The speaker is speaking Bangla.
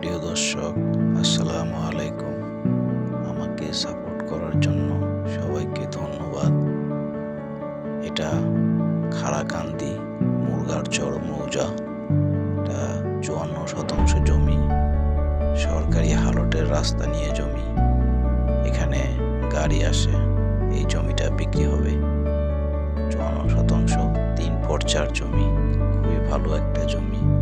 প্রিয় দর্শক, আসসালামু আলাইকুম। আমাকে সাপোর্ট করার জন্য সবাইকে ধন্যবাদ। এটা খাড়াকান্দি মুরগারচর মৌজা। এটা চুয়ান্ন শতাংশ জমি, সরকারি হালটের রাস্তা নিয়ে জমি। এখানে গাড়ি আসে, এই জমিটা বিক্রি হবে। চুয়ান্ন শতাংশ তিন পর্চার জমি, খুবই ভালো একটা জমি।